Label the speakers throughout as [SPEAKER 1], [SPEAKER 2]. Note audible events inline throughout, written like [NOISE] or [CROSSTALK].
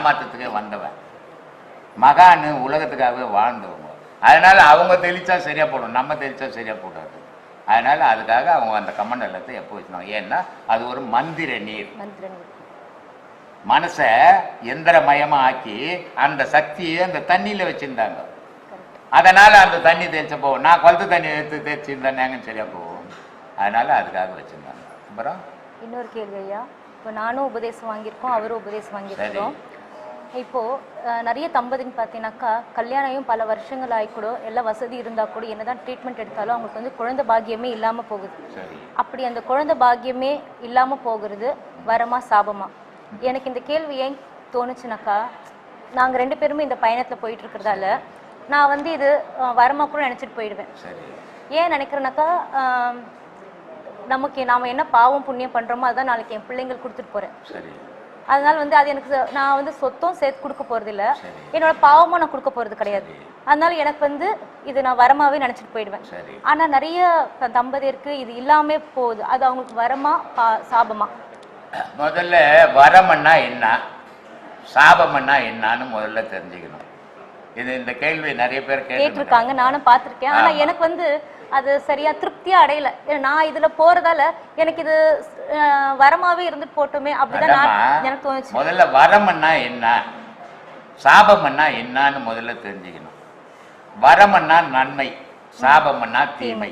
[SPEAKER 1] ஏமாத்தத்துக்கே வந்தவன். மகான்னு உலகத்துக்காகவே வாழ்ந்தவங்க. அதனால அவங்க தெளிச்சா சரியா போடும் நம்ம தெளிச்சா சரியா போடாது. அதனால அதுக்காக அவங்க அந்த கம்மன் வெள்ளத்தை எப்போ வச்சுருவாங்க ஏன்னா அது ஒரு மந்திர நீர். மனசை எந்திரமயமா ஆக்கி அந்த சக்தியை அந்த தண்ணியில வச்சிருந்தாங்க. அதனால அந்த தண்ணி தேய்ச்ச போகும் நான் குளத்து தண்ணி எடுத்து தேய்ச்சிருந்தேன் சரியா போகும். அதனால அதுக்காக வச்சிருந்தாங்க. அப்புறம்?
[SPEAKER 2] இன்னொரு கேள்வி ஐயா இப்போ நானும் உபதேசம் வாங்கியிருக்கோம் அவரும் உபதேசம் வாங்கியிருக்கிறோம். இப்போ அஹ், நிறைய தம்பதின்னு பார்த்தீங்கன்னாக்கா கல்யாணம் பல வருஷங்கள் ஆகி கூட எல்லா வசதி இருந்தால் கூட என்னதான் ட்ரீட்மெண்ட் எடுத்தாலும் அவங்களுக்கு வந்து குழந்தை பாக்கியமே இல்லாமல் போகுது. அப்படி அந்த குழந்தை பாக்கியமே இல்லாமல் போகிறது வரமா சாபமா? எனக்கு இந்த கேள்வி ஏன் தோணுச்சுனாக்கா நாங்கள் ரெண்டு பேருமே இந்த பயணத்தில் போயிட்டு இருக்கிறதால நான் வந்து இது வரமா கூட நினச்சிட்டு போயிடுவேன். ஏன் நினைக்கிறேனாக்கா நமக்கு நாம என்ன பாவம் புண்ணியம் பண்றோமோ அதான் நாளைக்கு என் பிள்ளைங்களுக்கு கொடுத்துட்டு
[SPEAKER 1] சரி.
[SPEAKER 2] அதனால வந்து அது எனக்கு நான் வந்து சொத்தும் சேர்த்து கொடுக்க போறது இல்ல
[SPEAKER 1] சரி.
[SPEAKER 2] என்னோட பாவமும் நான் கொடுக்க போறது கிடையாது. அதனால எனக்கு வந்து இது நான் வரமாவே நினைச்சிட்டு போயிடுவேன். ஆனா நிறைய தம்பதியருக்கு இது இல்லாமே போகுது. அது அவங்களுக்கு வரமா பா- சாபமா?
[SPEAKER 1] முதல்ல வரமன்னா என்ன? சாபமன்னா என்னன்னு முதல்ல தெரிஞ்சுக்கணும். இது இந்த கேள்வி நிறைய பேர் கேட்டு
[SPEAKER 2] கேட்டிருக்காங்க. நானும் பார்த்திருக்கேன். ஆனா. எனக்கு வந்து அது சரியா திருப்தியா அடையல. நான் இதுல போறதால எனக்கு இது வரமாவே இருந்துட்டு போட்டுமே அப்படிதான் நான் எனக்கு தோணுச்சு.
[SPEAKER 1] முதல்ல வரமன்னா என்ன? சாபமன்னா என்னன்னு முதல்ல தெரிஞ்சுக்கணும். வரமன்னா நன்மை சாபமன்னா தீமை.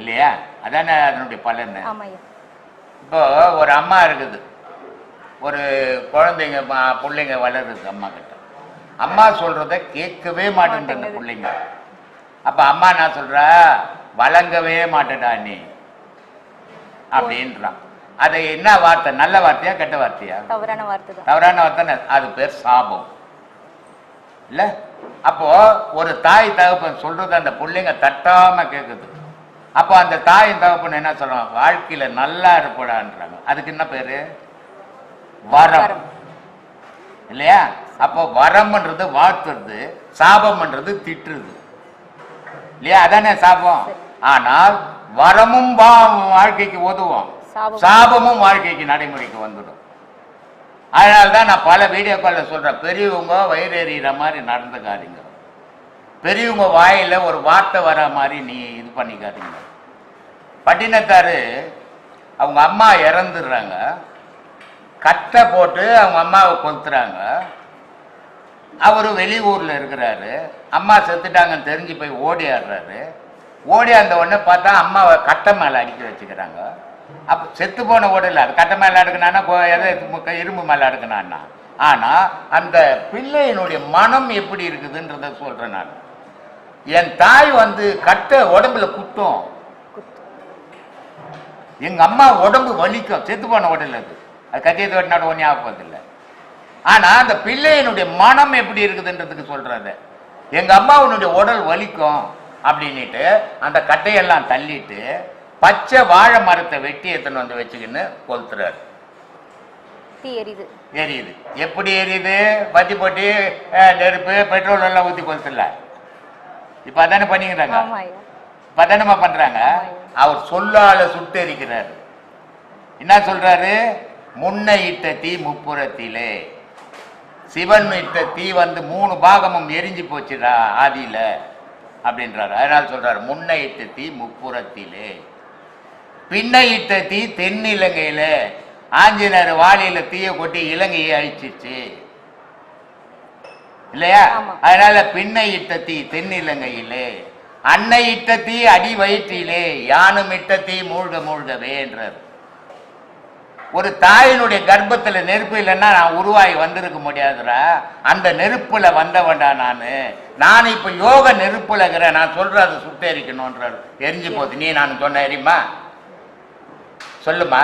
[SPEAKER 1] இல்லையா? அதானே அதனுடைய பலன். இப்போ ஒரு அம்மா இருக்குது. ஒரு குழந்தைங்க பிள்ளைங்க வளருது அம்மா கிட்ட அம்மா சொல்றத கேட்கவே அந்த பிள்ளைங்க. அப்ப அம்மா என்ன சொல்றா? வழங்கவே மாட்டேடா நீ. அப்படின்றான். அது என்ன வார்த்தை? நல்ல வார்த்தையா கெட்ட வார்த்தையா?
[SPEAKER 2] தவறான வார்த்தை
[SPEAKER 1] தவறான வார்த்தை அது பேர் சாபம். இல்ல? அப்போ ஒரு தாய் தகப்பன் சொல்றது அந்த பிள்ளைங்க தட்டாம கேக்குது. அப்போ அந்த தாய் தகப்பன் என்ன சொல்றாங்க வாழ்க்கையில நல்லா இருப்படான்றாங்க. அதுக்கு என்ன பேரு? வரம்.
[SPEAKER 2] வரம்.
[SPEAKER 1] இல்லையா? அப்போ வரம்ன்றது வாழ்த்துறது சாபம்ன்றது திட்டுறது. இல்லையா? அதானே சாபம்? ஆனால் வரமும் வா- வாழ்க்கைக்கு உதவும்.
[SPEAKER 2] சாபம்.
[SPEAKER 1] சாபமும் வாழ்க்கைக்கு நடைமுறைக்கு வந்துடும். அதனால தான் நான் பல வீடியோக்களில் சொல்றேன். பெரியவங்க வயிறு எறிகிற மாதிரி நடந்துக்காதீங்க. பெரியவங்க வாயில ஒரு வார்த்தை வர மாதிரி நீ இது பண்ணிக்காதீங்க. பட்டினத்தாரு அவங்க அம்மா இறந்துடுறாங்க. கட்டை போட்டு அவங்க அம்மாவை கொளுத்துறாங்க அவர் வெளியூர்ல இருக்கிறாரு. அம்மா செத்துட்டாங்கன்னு தெரிஞ்சு போய் ஓடியாடுறாரு. ஓடி அந்த ஒன்று பார்த்தா அம்மாவை கட்டை மேலே அடிக்க வச்சுக்கிறாங்க. அப்போ செத்து போன ஓடல அது கட்டை மேலே அடுக்கினான்னா எதை முக்க- இரும்பு மேலே அடுக்கினான்னா. ஆனால் அந்த பிள்ளையினுடைய மனம் எப்படி இருக்குதுன்றத சொல்கிறேன் நான். என் தாய் வந்து கட்டை உடம்புல குத்தும். எங்கள் அம்மா உடம்பு வலிக்கும். செத்து போன உடல் அது. அது கத்தியத்தை வெட்டினாடு ஒன்றும் ஆகப்போதில்ல ஆனால் அந்த பிள்ளையினுடைய மனம் எப்படி இருக்குதுன்றதுக்கு சொல்கிறத எங்கள் அம்மாவினுடைய உடல் வலிக்கும். அப்படின்னுட்டு அந்த கட்டையெல்லாம் தள்ளிட்டு பச்சை வாழை மரத்தை வெட்டி எடுத்துன்னு வந்து வச்சுக்கின்னு கொளுத்துறாரு.
[SPEAKER 2] எரியுது.
[SPEAKER 1] எரியுது. எப்படி எரியுது? பத்தி போட்டு நெருப்பு பெட்ரோல் எல்லாம் ஊற்றி கொளுத்துல இப்போ அதானே பண்ணிக்கிறாங்க?
[SPEAKER 2] ஆமாய்யா.
[SPEAKER 1] பதனமா பண்றாங்க? அவர் சொல்லால சுட்டெரிக்கிறாரு என்ன சொல்றாரு? முன்ன இட்ட தீ முப்புறத்திலே சிவன் இட்ட தீ வந்து மூணு பாகமும் எரிஞ்சு போச்சுடா ஆதியில. அப்படின்றாரு. அதனால சொல்றாரு முன்ன இட்ட தீ முப்புறத்திலே பின்ன இட்ட தீ தென்னிலங்கையில. ஆஞ்சநேயர் வாளியில தீய கொட்டி இலங்கையை அழிச்சிச்சு இல்லையா. அதனால பின்னை இட்ட தீ தென்னிலங்கையிலே அன்னை இட்ட தீ அடி வயிற்றிலே யானும் இட்ட தீ மூழ்க மூழ்கவேன்றார் ஒரு தாயினுடைய கர்ப்பத்துல நெருப்பு இல்லைன்னா நான் உருவாகி வந்திருக்க முடியாதுடா. அந்த நெருப்புல வந்தவன்டா நானு. நான் இப்ப யோக நெருப்புல இருக்கிறேன் நான் சொல்றேன் அது சுட்டெரிக்கணும்ன்றார் எரிஞ்சு போகுது. நீ நான் சொன்ன எரியுமா? சொல்லுமா?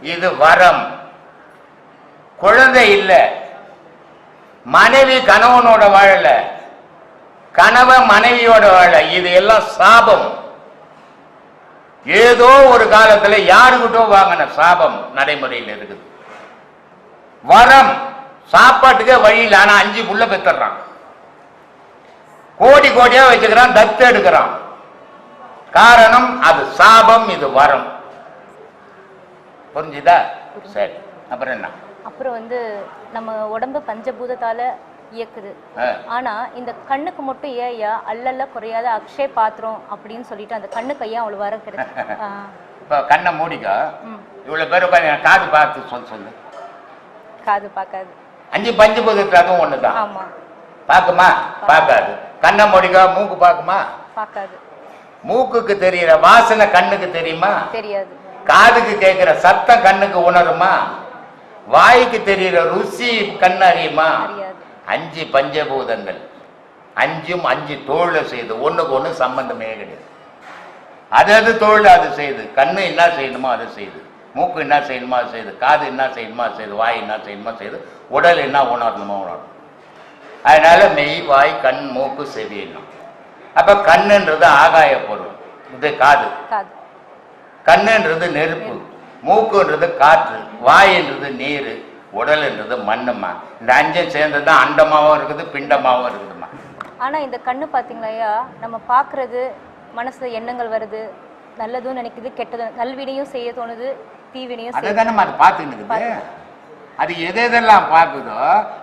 [SPEAKER 1] இது வரம். குழந்தை இல்ல. மனைவி கணவனோட வாழல. கணவன் மனைவியோட வாழ. இது எல்லாம் சாபம். ஏதோ ஒரு காலத்துல யாருக்கிட்டோ வாங்கின சாபம் நடைமுறையில் இருக்குது. வரம். சாப்பாட்டுக்கே வழி இல்லை. ஆனா அஞ்சு புள்ள பெத்துறான். கோடி கோடியா வச்சுக்கிறான் தத்து எடுக்கிறான். காரணம் அது சாபம் இது வரம். புரிஞ்சுதா? சரி அப்புறம் என்ன?
[SPEAKER 2] அப்புறம் வந்து நம்ம உடம்பு பஞ்சபூதத்தால இயக்குது. ஆனா இந்த கண்ணுக்கு மட்டும் ஏன் ஐயா அல்லல்ல குறையாத அக்ஷய பாத்திரம் அப்படின்னு சொல்லிட்டு அந்த கண்ணுக்கு ஐயா அவ்வளவு வரம் கிடைச்சு ஆ,
[SPEAKER 1] இப்போ கண்ணை மூடிக்கோ. இவ்வளவு பேர் உட்காந்து காது பார்த்து சொல் சொல்லு.
[SPEAKER 2] காது பார்க்காது.
[SPEAKER 1] அஞ்சு பஞ்சு பகுதியில் அதுவும் ஒன்று தான்
[SPEAKER 2] ஆமா.
[SPEAKER 1] பார்க்குமா? பார்க்காது. கண்ணை மூடிக்கோ மூக்கு பார்க்குமா?
[SPEAKER 2] பார்க்காது.
[SPEAKER 1] மூக்குக்கு தெரியிற வாசனை கண்ணுக்கு தெரியுமா?
[SPEAKER 2] தெரியாது.
[SPEAKER 1] காதுக்கு கேட்கிற சத்தம் கண்ணுக்கு உணருமா? வாய்க்கு தெரியிற ருசி கண் அறியுமா? அஞ்சு பஞ்சபூதங்கள். அஞ்சும் அஞ்சு தோல்ல செய்து ஒண்ணுக்கு ஒண்ணு சம்பந்தமே கிடையாது. அது அது தோல்ல அது செய்யுது கண்ணு என்ன செய்யணுமோ அதை செய்யுது மூக்கு என்ன செய்யணுமோ அது செய்யுது காது என்ன செய்யணுமோ அது செய்யுது வாய் என்ன செய்யணுமோ செய்யுது உடல் என்ன உணரணுமோ உணரணும். அதனால மெய் வாய் கண் மூக்கு செவியணும் அப்ப கண்ணுன்றது ஆகாய பொருள். இது காது. கண்ணுன்றது நெருப்பு. மூக்குன்றது காற்று. வாயின்றது நீர். உடல்ன்றது மண்ணுமா இந்த அஞ்சும் சேர்ந்து தான் அண்டமாவும் இருக்குது பிண்டமாவும் இருக்குதுமா
[SPEAKER 2] ஆனா இந்த கண்ணு பாத்தீங்களா ஐயா? நம்ம பார்க்கிறது மனசுல எண்ணங்கள் வருது நல்லதும் நினைக்குது கெட்டது நல்வினையும் செய்ய தோணுது தீவினையும்
[SPEAKER 1] அதை
[SPEAKER 2] செய்ய
[SPEAKER 1] தானே அது இருக்குது அது எது எதெல்லாம் பார்க்குதோ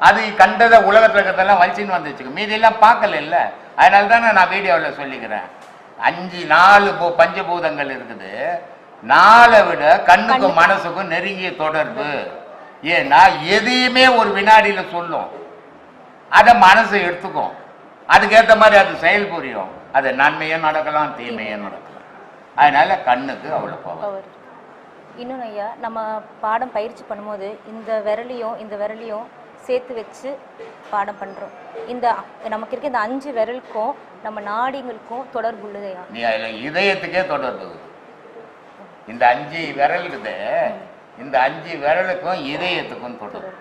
[SPEAKER 1] அது கண்டதை உலகத்தில் இருக்கிறதெல்லாம் வலிச்சின்னு வந்து வச்சுக்கோ மீதியெல்லாம் பார்க்கல இல்லை. அதனால தானே நான் வீடியோவில் சொல்லிக்கிறேன். அஞ்சு நாலு பூ பஞ்சபூதங்கள் இருக்குது. நாலை விட கண்ணுக்கும் மனசுக்கும் நெருங்கிய தொடர்பு. ஏன்னா எதையுமே ஒரு வினாடியில சொல்லும். அதை மனசு எடுத்துக்கும். அதுக்கேற்ற மாதிரி அது செயல் புரியும். அது நன்மையும் நடக்கலாம் தீமையும் நடக்கலாம். அதனால கண்ணுக்கு அவ்வளோ பவர்
[SPEAKER 2] இன்னொன்று ஐயா நம்ம பாடம் பயிற்சி பண்ணும்போது இந்த விரலையும் இந்த விரலையும் சேர்த்து வச்சு பாடம் பண்ணுறோம் இந்த நமக்கு இருக்க இந்த அஞ்சு விரலுக்கும் நம்ம நாடிங்களுக்கும் தொடர்பு உள்ளது
[SPEAKER 1] நீ அதில் இதயத்துக்கே தொடர்பு இந்த அஞ்சு விரல் இந்த அஞ்சு விரலுக்கும் இதயத்துக்கும் தொடர்பு.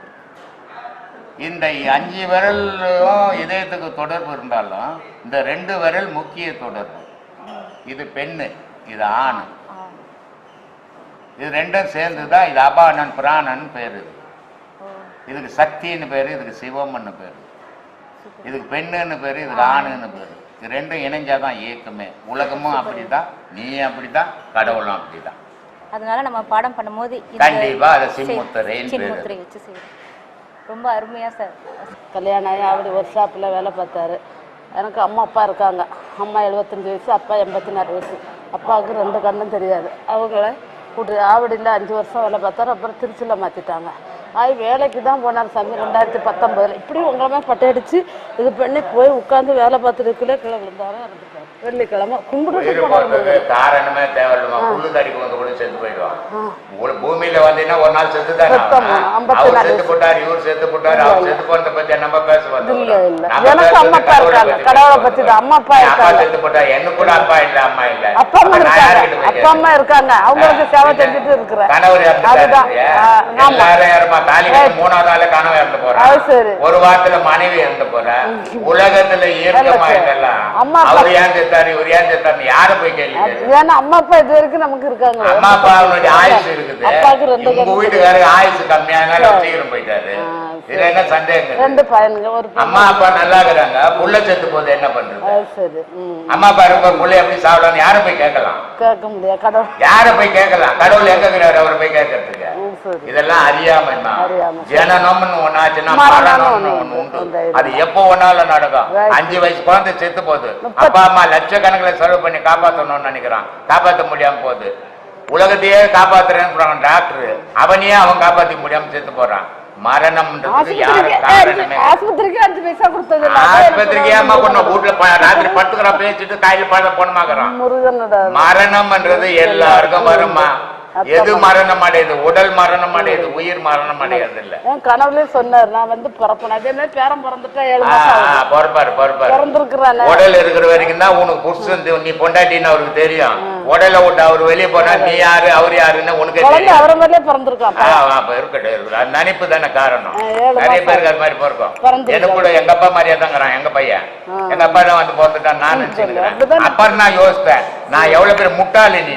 [SPEAKER 1] இந்த அஞ்சு விரலும் இதயத்துக்கு தொடர்பு இருந்தாலும் இந்த ரெண்டு விரல் முக்கிய தொடர்பு. இது பெண்ணு இது ஆண். இது ரெண்டும் சேர்ந்து தான் இது அபானன் பிராணன் பேர். இது இதுக்கு சக்தின்னு பேர் இதுக்கு சிவம்னு பேர். இதுக்கு பெண்ணுன்னு பேர் இதுக்கு ஆணுன்னு பேர். இது ரெண்டும் இணைஞ்சாதான் இயக்கமே. உலகமும் அப்படிதான் நீ அப்படிதான் கடவுளும் அப்படிதான்.
[SPEAKER 2] அதனால நம்ம பாடம் பண்ணும்போது
[SPEAKER 1] கண்டிப்பா அதை.
[SPEAKER 2] சின்முத்திரை வச்சு செய்யணும். ரொம்ப அருமையா சார்.
[SPEAKER 3] கல்யாணம் ஆகி அப்படி ஒரு ஷாப்பில் வேலை பார்த்தாரு. எனக்கு அம்மா அப்பா இருக்காங்க. அம்மா எழுபத்தஞ்சு வயசு அப்பா எண்பத்தி நாலு வயசு. அப்பாவுக்கு ரெண்டு கண்ணும் தெரியாது. அவங்கள கூட்டு ஆவடியில் அஞ்சு வருஷம் வேலை பார்த்தாரு அப்புறம் திருச்சியில் மாற்றிட்டாங்க ஆகி வேலைக்கு தான் போனார் சாமி ரெண்டாயிரத்தி பத்தொம்பதில் இப்படி உங்களை பட்டையடிச்சு இது பண்ணி போய் உட்காந்து வேலை பார்த்துருக்குள்ளே இருக்கல கீழே விழுந்தாரு வெள்ளிக்கிழமை கும்பிட்டு
[SPEAKER 1] காரணமே தேவையில்லைமா புல்லு தடிக்கு வந்து கூட செத்து போயிடுவான் உங்களுக்கு பூமியில வந்தீங்கன்னா ஒரு நாள் செத்து தானே அவர் செத்து போட்டார் இவர் செத்து போட்டார் அவர் செத்து போனத பத்தி நம்ம பேச வந்தோம்
[SPEAKER 3] எனக்கு அம்மா அப்பா
[SPEAKER 1] கடவுளை
[SPEAKER 3] இருக்காங்க.
[SPEAKER 1] பத்தி
[SPEAKER 3] கடவுளை
[SPEAKER 1] பேச
[SPEAKER 3] பத்தி
[SPEAKER 1] வந்தோம்.
[SPEAKER 3] தான். அம்மா அப்பா இருக்காங்க.
[SPEAKER 1] செத்து போட்டா என்ன கூட அப்பா இல்ல அம்மா இல்ல.
[SPEAKER 3] அப்பா அம்மா இருக்காங்க. அப்பா அம்மா இருக்காங்க. அவங்களுக்கு சேவை செஞ்சுட்டு இருக்கிறேன்
[SPEAKER 1] கணவர்
[SPEAKER 3] அதுதான்.
[SPEAKER 1] எல்லாரும் யாருமா தாலி மூணாவது நாள் கணவர் இறந்து போறான் ஒரு வாரத்துல மனைவி இறந்து போற. உலகத்துல இயற்கமா இதெல்லாம் அவர் ஏன் செத்தாரு இவர் ஏன் செத்தாரு யார போய் கேள்வி?
[SPEAKER 3] ஏன்னா அம்மா அப்பா இது வரைக்கும் நமக்கு இருக்காங்க.
[SPEAKER 1] அம்மா அப்பா அவனுடைய ஆயுசு இருக்குது.
[SPEAKER 3] அப்பாவுக்கு ரெண்டு
[SPEAKER 1] உங்க வீட்டுக்காரருக்கு ஆயுசு கம்மியானால சீக்கிரம் போயிட்டாரு.
[SPEAKER 3] ஆ,
[SPEAKER 1] இதுல என்ன சந்தேகம் இருக்குது?
[SPEAKER 3] ரெண்டு பையனுங்க ஒரு பொண்ணு.
[SPEAKER 1] அம்மா அப்பா நல்லா இருக்கிறாங்க புள்ள செத்து போது என்ன பண்றது?
[SPEAKER 3] அது சரி. ம்.
[SPEAKER 1] அம்மா அப்பா இருக்க புள்ள எப்படி சாப்பிடணும் யார போய் கேட்கலாம்?
[SPEAKER 3] கேட்க முடியாது கடவுள்.
[SPEAKER 1] யார போய் கேட்கலாம்? கடவுள் எங்க இருக்கிறாரு அவரை போய் கேட்கறதுக்கு?
[SPEAKER 3] ம், சரி.
[SPEAKER 1] இதெல்லாம் அறியாமை. தான். ஜனனம்னு
[SPEAKER 3] மரணம்னு ஒண்ணு
[SPEAKER 1] உண்டு. அது எப்போ ஒன்னாலும் நடக்கும். அஞ்சு வயசு குழந்தை செத்து போகுது. அப்பா அம்மா லட்சக்கணக்கில் செலவு பண்ணி காப்பாற்றணும்னு நினைக்கிறான். காப்பாற்ற முடியாம போகுது. உலகத்தையே காப்பாத்துறேன்னு சொல்றாங்க டாக்டர் அவனையே அவன் காப்பாத்திக்க முடியாம செத்து போறான். மரணம்ன்றது யாரும் காரணமே?
[SPEAKER 3] ஆஸ்பத்திரிக்கு
[SPEAKER 1] ஏமா கொண்டு வீட்டுல ராத்திரி பத்துக்கிறா பேசிட்டு காலையில பழ போனமாக்குறான் மரணம்ன்றது எல்லாருக்கும் வருமா? எது மரணம் அடையுது? உடல் மரணம் அடையுது? உயிர் மரணம் அடையாது இல்ல.
[SPEAKER 3] என் கனவுலயே சொன்னார் நான் வந்து பிறப்பேன். அதே மாதிரி பேரம் பிறந்துட்டா.
[SPEAKER 1] பொறுப்பாரு பொறுப்பாரு. உடல் இருக்கிற வரைக்கும் தான் உனக்கு புருஷன் நீ பொண்டாட்டின்னு அவருக்கு தெரியும். உடலை விட்டு அவர் வெளியே போனா நீ யாரு அவர் யாருன்னு உனக்கே
[SPEAKER 3] அவரை மாதிரியே பிறந்திருக்கான்
[SPEAKER 1] அப்ப? இருக்கட்டும் நினைப்பு தானே காரணம். நிறைய பேருக்கு அது மாதிரி பிறக்கும். எனக்கு கூட எங்க அப்பா மாதிரியே தாங்கிறான் எங்க பையன். எங்க அப்பா தான் வந்து பிறந்துட்டான் நான் நினைச்சுக்கிறேன் அப்புறம் நான் யோசித்தேன் நான் எவ்வளவு பேர் முட்டாளி நீ?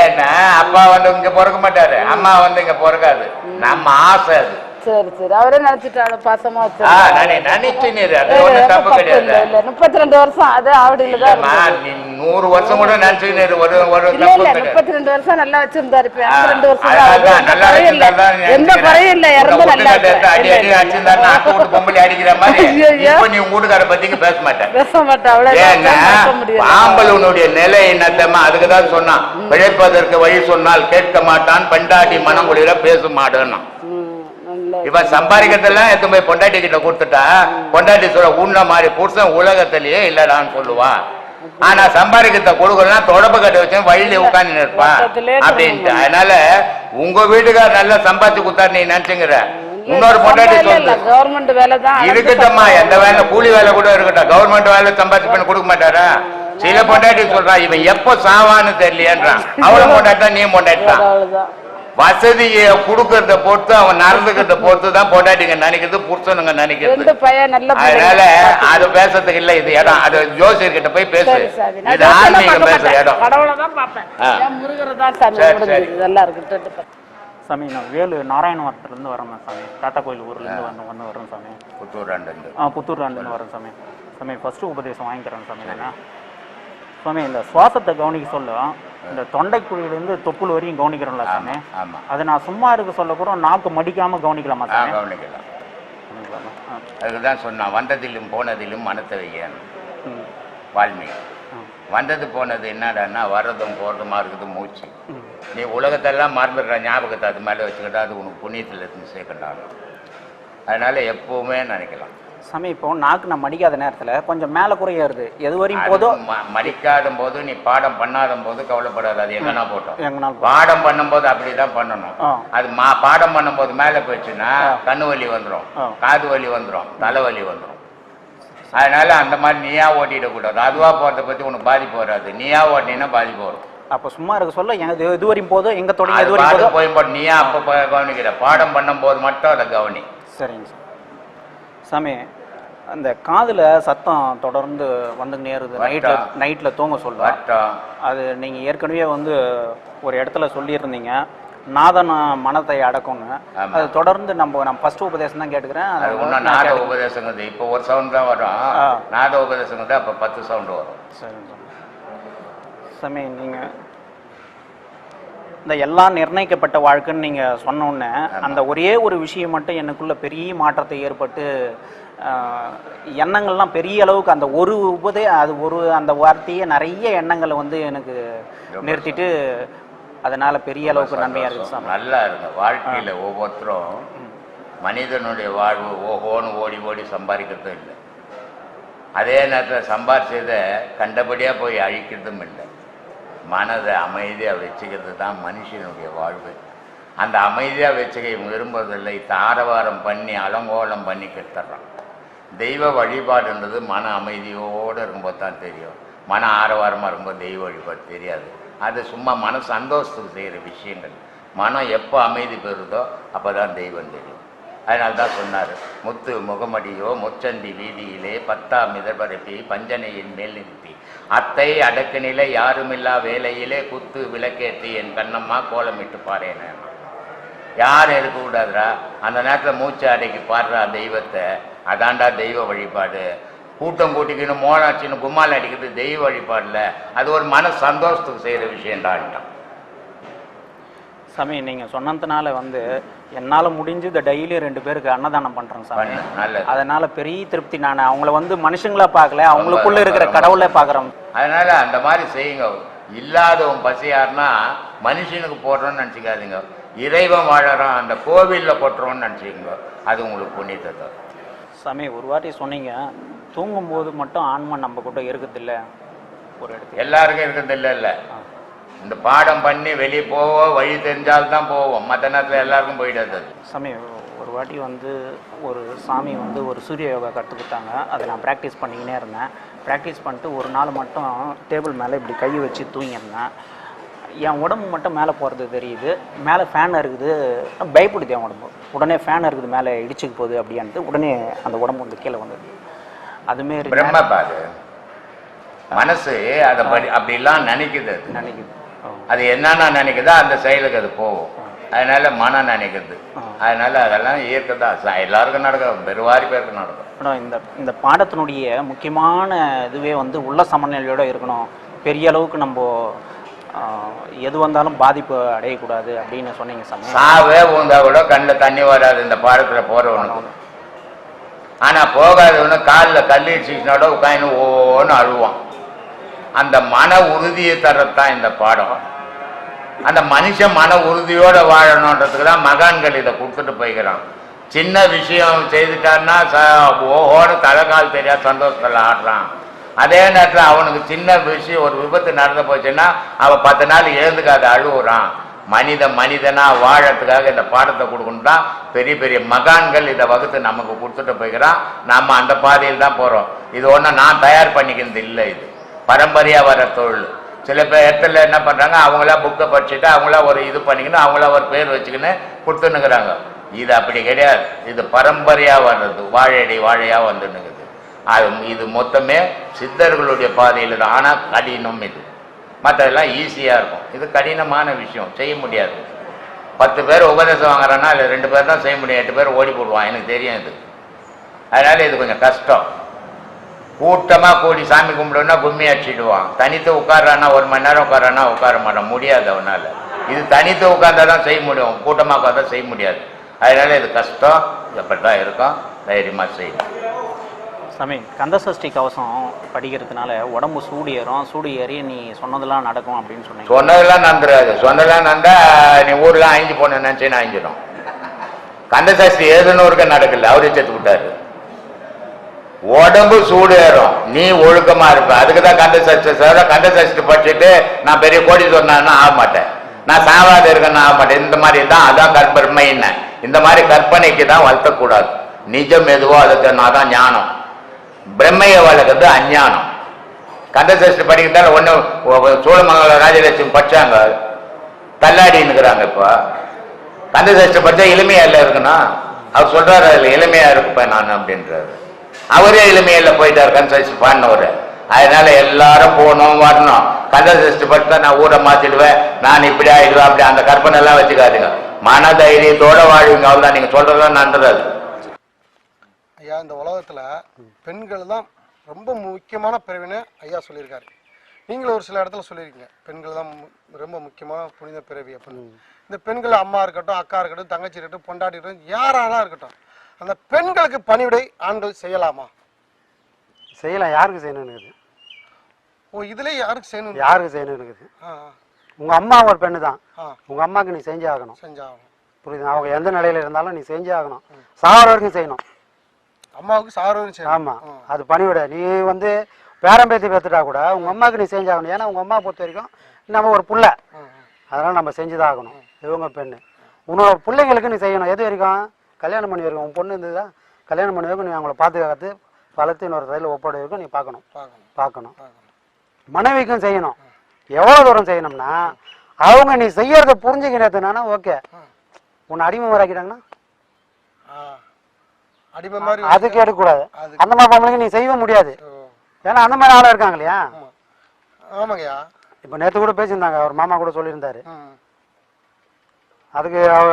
[SPEAKER 1] ஏன்னா அப்பா வந்து இங்க பிறக்க மாட்டாரு. அம்மா வந்து இங்க பிறக்காது. நம்ம ஆசை அது.
[SPEAKER 3] சரி சரி. அவரே நினைச்சிட்டாரு பாசமா வச்சிருக்காரு
[SPEAKER 1] நானே.
[SPEAKER 3] முப்பத்தி ரெண்டு வருஷம் அதே ஆவடியில தான்
[SPEAKER 1] நூறு வருஷம் கூட நினைச்சுக்கின்னு இரு, ஒரு ஒரு.
[SPEAKER 3] முப்பத்தி ரெண்டு வருஷம் நல்லா வச்சிருந்தாரு. ரெண்டு வருஷம் எந்த குறையும் இல்ல. இறந்து நல்லா
[SPEAKER 1] அடி அடி அடிச்சிருந்தாரு பொம்பளை அடிக்கிற மாதிரி. இப்போ நீ வீட்டுக்கார பேச மாட்டேன்.
[SPEAKER 3] பேச மாட்டேன். முடியல.
[SPEAKER 1] ஆம்பளவனுடைய நிலை என்னத்தம்மா? அதுக்கு தான் சொன்னான். பிழைப்பதற்கு வழி சொன்னால் கேட்க மாட்டான். பண்டாடி மனங்குளிர பேச மாட்டான் இவன் சம்பாதிக்கிறதெல்லாம் எத்தனை போய் பொண்டாட்டி கிட்ட கொடுத்துட்டா பொண்டாட்டி சொல்ல உன்ன மாதிரி புருஷன் உலகத்திலேயே இல்லடான்னு சொல்லுவான் ஆனா சம்பாதிக்கிறத கொடுக்கலாம் தொடர்பு கட்ட வச்சு வழியில இருப்பான்
[SPEAKER 3] மொத்தத்திலே
[SPEAKER 1] அப்படின்ட்டு. அதனால உங்க வீட்டுக்கார் நல்லா சம்பாதிச்சு கொடுத்தாரு நீ நினைச்சுங்கிற. இன்னொரு பொண்டாட்டி சொல்லு
[SPEAKER 3] கவர்மெண்ட் வேலை தான்
[SPEAKER 1] இருக்கட்டும்மா எந்த வேலை கூலி வேலை கூட இருக்கட்டும். கவர்மெண்ட் வேலை சம்பாதிச்சு பண்ணி கொடுக்க மாட்டாரா? சில பொண்டாட்டி சொல்றான் இவன் எப்போ சாவான்னு தெரியலையன்றான் [LAUGHS] அவளை பொண்டாட்டா நீ பொண்டாட்டான் வசதியை கொடுக்கறத பொறுத்து அவன் நடந்துக்கிறத பொறுத்து தான் பொண்டாட்டிங்க நினைக்கிறது புருஷனுங்க நினைக்கிறது. அதனால. அது பேசுறதுக்கு இல்ல இது இடம். அது ஜோசியர் கிட்ட போய் பேசு. இது ஆன்மீகம் பேசுற. இடம்.
[SPEAKER 3] சாமி
[SPEAKER 4] நான் வேலு நாராயணவரத்துலேருந்து வரேன் சாமி. தாத்தா கோயில் ஊர்லேருந்து வந்து வந்து வரேன் சாமி.
[SPEAKER 1] புத்தூர் ரெண்டு
[SPEAKER 4] ஆ புத்தூர்லேருந்து வரேன் சாமி. சாமி ஃபஸ்ட்டு உபதேசம் வாங்கிக்கிறேன் சாமி நான். சாமி இந்த சுவாசத்தை கவனிக்க சொல்ல இந்த தொண்டைக்குழியிலேருந்து தொப்புள் வரையும் கவனிக்கிறோம்ல சாமி? அதை நான் சும்மா இருக்க சொல்ல கூட நாக்கு மடிக்காமல் கவனிக்கலாமா சாமி?
[SPEAKER 1] கவனிக்கலாம். அதுக்கு தான் சொன்னான் வந்ததிலும் போனதிலும் மனத்தை வையன். வால்மீகி. வந்தது போனது என்னடான்னா வர்றதும் போறதுமா இருக்குது மூச்சு. நீ உலகத்தெல்லாம் மறந்துடுற ஞாபகத்தை அது மேலே வச்சுக்கிட்டா அது உனக்கு புண்ணியத்தில் இருந்து சேர்க்கண்டாங்க அதனால எப்பவுமே நினைக்கலாம்.
[SPEAKER 4] சாமி இப்போ நாக்கு நான் மடிக்காத நேரத்தில் கொஞ்சம் மேலே குறைய ஏறுது. எது வரையும்
[SPEAKER 1] ம- மடிக்காத போது நீ பாடம் பண்ணாத போது கவலைப்படாது. அது எங்கன்னா போட்டோம்.
[SPEAKER 4] எங்கனாலும்
[SPEAKER 1] பாடம் பண்ணும்போது அப்படிதான் பண்ணணும்.
[SPEAKER 4] ஆ.
[SPEAKER 1] அது மா பாடம் பண்ணும்போது மேலே போயிடுச்சுன்னா. கண்ணு வலி வந்துடும். காது வலி வந்துடும் தலைவலி வந்துடும் அதனால அந்த மாதிரி நீயா ஓட்டிடக்கூடாது அதுவா போறதை பத்தி உனக்கு பாதிப்பு வராது. நீயா ஓட்டினா பாதிப்பு வரும்.
[SPEAKER 4] அப்போ சும்மா இருக்க சொல்ல எங்க இது வரையும் போதும் எங்க தொடங்கி எது வரையும் போதும்
[SPEAKER 1] நீயா அப்ப கவனிக்கிற. பாடம் பண்ணும்போது மட்டும் அதை கவனி.
[SPEAKER 4] சரிங்க சார். சாமி அந்த காதுல சத்தம் தொடர்ந்து வந்துக்கிட்டே இருக்குது நைட்டில். நைட்டில் தூங்க சொல்லுவேன்
[SPEAKER 1] வட்டம்
[SPEAKER 4] அது நீங்கள் ஏற்கனவே வந்து ஒரு இடத்துல சொல்லியிருந்தீங்க. நாதன மனத்தை அடக்கும்னு. அது தொடர்ந்து நம்ம நான் ஃபர்ஸ்ட் உபதேசம் தான் கேட்டுக்கிறேன். நான்
[SPEAKER 1] நாத. உபதேசங்கிறது. இப்போ ஒரு சவுண்ட் தான் வரும். நாத உபதேசங்கிறது அப்போ பத்து சவுண்ட் வரும்.
[SPEAKER 4] சரிங்க சார் சாமி நீங்கள் இந்த எல்லாம் நிர்ணயிக்கப்பட்ட வாழ்க்கைன்னு நீங்கள் சொன்ன உடனே அந்த ஒரே ஒரு விஷயம் மட்டும் எனக்குள்ள பெரிய மாற்றத்தை ஏற்பட்டு எண்ணங்கள்லாம் பெரிய அளவுக்கு அந்த ஒரு உபதே அது ஒரு அந்த வார்த்தையே நிறைய எண்ணங்களை வந்து எனக்கு நிறுத்திட்டு அதனால பெரிய அளவுக்கு நன்மையாக இருக்குது சாமி.
[SPEAKER 1] நல்லா இருங்க. வாழ்க்கையில ஒவ்வொருத்தரும் மனிதனுடைய வாழ்வு ஓஹோன்னு ஓடி ஓடி சம்பாதிக்கிறதும் இல்லை. அதே நேரத்தில் சம்பாதிச்சதை கண்டபடியா போய் அழிக்கிறதும் இல்லை. மனதை அமைதியாக வச்சுக்கிறது தான் மனுஷனுடைய வாழ்வு. அந்த அமைதியாக வச்சுக்க இவன் தாரவாரம் பண்ணி அலங்கோலம் பண்ணி கெட்டுறான். தெய்வ வழிபாடுன்றது மன அமைதியோடு இருக்கும்போது தான் தெரியும். மன ஆரவாரமாக இருக்கும்போது தெய்வ வழிபாடு தெரியாது. அது சும்மா மன சந்தோஷத்துக்கு செய்கிற விஷயங்கள். மனம் எப்போ அமைதி பெறுதோ அப்போ தான் தெய்வம் தெரியும். அதனால தான் சொன்னார் முத்து முகமடியோ முச்சந்தி வீதியிலே பத்தாம் இதழ்பரப்பி பஞ்சனையின் மேல் நிறுத்தி. அத்தை அடக்குநிலை யாருமில்லா வேலையிலே குத்து விளக்கேற்றி என் கண்ணம்மா கோலமிட்டு பாறேன யார் இருக்கக்கூடாதுரா அந்த நேரத்தில் மூச்சு அடைக்கி பாடுறா தெய்வத்தை. அதாண்டா தெய்வ வழிபாடு. கூட்டம் கூட்டிக்கின்னு மோனாச்சின்னு கும்மால் அடிக்கிறது தெய்வ வழிபாடில். அது ஒரு மன சந்தோஷத்துக்கு செய்கிற விஷயம்டான்ட்டான்
[SPEAKER 4] சாமி நீங்கள் சொன்னதுனால வந்து என்னால் முடிஞ்சு இந்த டெய்லி ரெண்டு பேருக்கு அன்னதானம் பண்ணுறேன்
[SPEAKER 1] நல்லது.
[SPEAKER 4] அதனால பெரிய திருப்தி நான். அவங்கள வந்து மனுஷங்களா பார்க்கல அவங்களுக்குள்ள இருக்கிற கடவுளை பார்க்குறேன்
[SPEAKER 1] அதனால அந்த மாதிரி செய்யுங்க. இல்லாதவன் பசியாருன்னா மனுஷனுக்கு போடுறோன்னு நினச்சிக்காதீங்க. இறைவன் வாழறான் அந்த கோவிலில் கொட்டுறோன்னு நினச்சிக்கோங்க. அது உங்களுக்கு புண்ணியத்தை
[SPEAKER 4] சாமி ஒரு வாட்டி சொன்னீங்க தூங்கும்போது மட்டும் ஆன்மா நம்ம கூட இருக்குதில்ல ஒரு இடத்துல.
[SPEAKER 1] எல்லாருக்கும் இருக்கிறது இல்லை. இல்லை இந்த பாடம் பண்ணி வெளியே போவோம் வழி தெரிஞ்சால்தான் போவோம். மற்ற நேரத்தில் எல்லாருக்கும் போயிடாது
[SPEAKER 4] சாமி ஒரு வாட்டி வந்து ஒரு சாமி வந்து ஒரு சூரிய யோகா கற்றுக் கொடுத்தாங்க அதை நான் ப்ராக்டிஸ் பண்ணிக்கினே இருந்தேன். ப்ராக்டிஸ் பண்ணிட்டு ஒரு நாள் மட்டும் டேபிள் மேலே இப்படி கை வச்சு தூங்கியிருந்தேன். என் உடம்பு மட்டும் மேலே போகிறது தெரியுது. மேலே ஃபேன் இருக்குது. பயப்படுது என் உடம்பு. உடனே ஃபேன் இருக்குது மேலே இடிச்சுக்கு போகுது அப்படின்ட்டு உடனே அந்த உடம்பு வந்து கீழே வந்தது. அதுமாரி
[SPEAKER 1] மனசு அதை படி அப்படிலாம் நினைக்குது
[SPEAKER 4] நினைக்குது.
[SPEAKER 1] அது என்னென்ன நினைக்குதோ அந்த செயலுக்கு அது போகும். அதனால மனம் நினைக்குது. அதனால அதெல்லாம் இயற்கை தான் எல்லாருக்கும் நடக்கும். பெருவாரி பேருக்கு நடக்கும்.
[SPEAKER 4] மேடம் இந்த இந்த பாடத்தினுடைய முக்கியமான இதுவே வந்து உள்ள சமநிலையோட இருக்கணும். பெரிய அளவுக்கு நம்ம எது வந்தாலும் பாதிப்பு அடையக்கூடாது அப்படின்னு சொன்னீங்க சாமி.
[SPEAKER 1] சாவே ஊந்தா கூட கண்ணில் தண்ணி வராது இந்த பாடத்துல போறவனுக்கு. ஆனா போகாதவனு காலில் கல்லீட்சினோட உட்காந்து ஓன்னு அழுவான். அந்த மன உறுதியை தரத்தான் இந்த பாடம். அந்த மனுஷன் மன உறுதியோடு வாழணுன்றதுக்கு தான் மகான்கள் இதை கொடுத்துட்டு போய்க்கிறான். சின்ன விஷயம் செய்துட்டான்னா ச ஓஹோன்னு தலைகால் தெரியாது சந்தோஷத்தில் ஆடுறான். அதே நேரத்தில் அவனுக்கு சின்ன விஷயம் ஒரு விபத்து நடந்து போச்சுன்னா அவன் பத்து நாள் எழுந்துக்காத அழுகுறான் மனித மனிதனாக வாழறதுக்காக இந்த பாடத்தை கொடுக்கணும் தான் பெரிய பெரிய மகான்கள் இதை வகுத்து நமக்கு கொடுத்துட்டு போய்க்கிறான். நாம் அந்த பாதையில் தான் போகிறோம் இது ஒன்றும் நான் தயார் பண்ணிக்கிறது இல்லை இது. பரம்பரையாக வர தொழில். சில பேர் இடத்துல என்ன பண்ணுறாங்க அவங்களா புக்கை படிச்சுட்டு அவங்களா ஒரு இது பண்ணிக்கணும் அவங்களா ஒரு பேர் வச்சுக்கின்னு கொடுத்துனுக்குறாங்க இது அப்படி கிடையாது. இது பரம்பரையாக வர்றது வாழையடி வாழையாக வந்துன்னுக்குது. அது இது மொத்தமே சித்தர்களுடைய பாதையில் தான். ஆனால் கடினம் இது. மற்றதெல்லாம் ஈஸியாக இருக்கும். இது கடினமான விஷயம். செய்ய முடியாது. பத்து பேர் உபதேசம் வாங்குறான்னா இல்லை ரெண்டு பேர் தான் செய்ய முடியும். எட்டு பேர் ஓடி போடுவான் எனக்கு தெரியும் இது. அதனால் இது கொஞ்சம் கஷ்டம். கூட்டமாக கூடி சாமி கும்பிடுன்னா கும்மி அடிச்சிடுவான். தனித்து உட்கார்றான்னா ஒரு மணி நேரம் உட்காரானா உட்கார மாட்டான். முடியாது அவனால. இது தனித்து உட்கார்ந்தா தான் செய்ய முடியும். கூட்டமாக உட்காந்தா செய்ய முடியாது. அதனால இது கஷ்டம். எப்படி தான் இருக்கும். தைரியமாக செய்யணும்.
[SPEAKER 4] சாமி கந்தசஷ்டி கவசம் படிக்கிறதுனால உடம்பு சூடு ஏறும். சூடு ஏறி நீ சொன்னதெல்லாம் நடக்கும் அப்படின்னு சொன்னீங்க.
[SPEAKER 1] சொன்னதெல்லாம் நந்துறாது சொன்னதெல்லாம் நந்தா நீ ஊர்ல அழிஞ்சு போன நினைச்சு அழிஞ்சிடும். கந்த சஷ்டி ஏதுனூருக்கு நடக்கல. அவரே செத்து விட்டாரு. உடம்பு சூடு ஏறும் நீ ஒழுக்கமா இருப்ப. அதுக்கு தான் கந்த சஷ்டி சார் கந்த சஷ்டி படிச்சுட்டு நான் பெரிய கோடி சொன்னான்னா ஆக மாட்டேன். நான் சாவாத இருக்கேன்னு ஆக மாட்டேன். இந்த மாதிரி தான் அதான் கற்பனைன்னு. இந்த மாதிரி கற்பனைக்கு தான் வளர்த்தக்கூடாது. நிஜம் எதுவோ அதுக்கு நான் தான் ஞானம். பிரம்மைய வளர்க்கறது அஞ்ஞானம். கந்தசஷ்டி படிக்கிறதால ஒன்று சோழமங்கல ராஜலட்சுமி படிச்சாங்க. தள்ளாடின்னுக்குறாங்க இப்போ. கந்தசஷ்டி படிச்சா எளிமையா இல்லை இருக்கணும். அவர் சொல்றாரு அதில் எளிமையா இருப்பேன் நான் அப்படின்றாரு. அவரே எளிமையில போயிட்டார் கந்தசஷ்டி பாடினவர் அதனால எல்லாரும் போகணும் வரணும். கந்தசஷ்டி படிச்சா நான் ஊரை மாத்திடுவேன். நான் இப்படி ஆயிடுவேன் அப்படி. அந்த கற்பனை எல்லாம் வச்சுக்காதுங்க. மன தைரியத்தோட வாழ்வீங்க. அவ்வளோதான் நீங்க சொல்றதுதான் நன்றது.
[SPEAKER 5] ஐயா இந்த உலகத்துல பெண்கள் தான் ரொம்ப முக்கியமான பிறவின்னு ஐயா சொல்லியிருக்காரு. நீங்களும் ஒரு சில இடத்துல சொல்லியிருக்கீங்க. பெண்கள் தான் ரொம்ப முக்கியமான புனித பிறவி அப்படின்னு. இந்த பெண்கள் அம்மா இருக்கட்டும் அக்கா இருக்கட்டும் தங்கச்சி இருக்கட்டும் பொண்டாட்டி இருக்கட்டும் யாராலாம் இருக்கட்டும் அந்த பெண்களுக்கு பணிவிடை ஆண்கள் செய்யலாமா?
[SPEAKER 6] செய்யலாம். யாருக்கு செய்யணும்னு இருக்குது?
[SPEAKER 5] ஓ இதுலயே யாருக்கு செய்யணும்
[SPEAKER 6] யாருக்கு செய்யணும்னு இருக்குது? உங்க அம்மா ஒரு பெண்ணு தான் உங்க அம்மாவுக்கு நீ செஞ்சே ஆகணும்.
[SPEAKER 5] செஞ்சாகணும்.
[SPEAKER 6] புரியுது அவங்க எந்த நிலையில இருந்தாலும் நீ செஞ்சே ஆகணும். சாவர வரைக்கும் செய்யணும்.
[SPEAKER 5] அம்மாவுக்கு சாரவும் செய்யணும்.
[SPEAKER 6] ஆமா. அது பணிவிட. நீ வந்து பேரம்பேத்தி பெற்றுட்டா கூட உங்க அம்மாவுக்கு நீ செஞ்சாகணும் ஏன்னா உங்க அம்மா பொறுத்த வரைக்கும் நம்ம ஒரு புள்ள. அதனால நம்ம செஞ்சுதான் ஆகணும். இவங்க பெண்ணு. உன்னோட பிள்ளைங்களுக்கு நீ செய்யணும். எது வரைக்கும்? கல்யாணம் பண்ணி வரைக்கும் உன் பொண்ணு இருந்ததா கல்யாணம் பண்ணி வரைக்கும் நீ அவங்கள பாதுகாத்து வளர்த்து இன்னொரு தையில் ஒப்படை வரைக்கும் நீ பார்க்கணும்.
[SPEAKER 5] பார்க்கணும்.
[SPEAKER 6] மனைவிக்கும் செய்யணும். எவ்வளவு தூரம் செய்யணும்னா அவங்க நீ செய்யறத புரிஞ்சுக்கிறதுனா ஓகே. உன்னை அடிமை
[SPEAKER 5] மாதிரி
[SPEAKER 6] அதுக்கு எடுக்கக்கூடாது. அந்த மாதிரி பொம்பளைக்கு நீ செய்ய முடியாது. ஏன்னா அந்த மாதிரி ஆளா இருக்காங்க இல்லையா?
[SPEAKER 5] ஆமா. ஆமாங்கய்யா.
[SPEAKER 6] இப்போ நேற்று கூட பேசியிருந்தாங்க. அவர் மாமா கூட சொல்லியிருந்தாரு. அதுக்கு அவ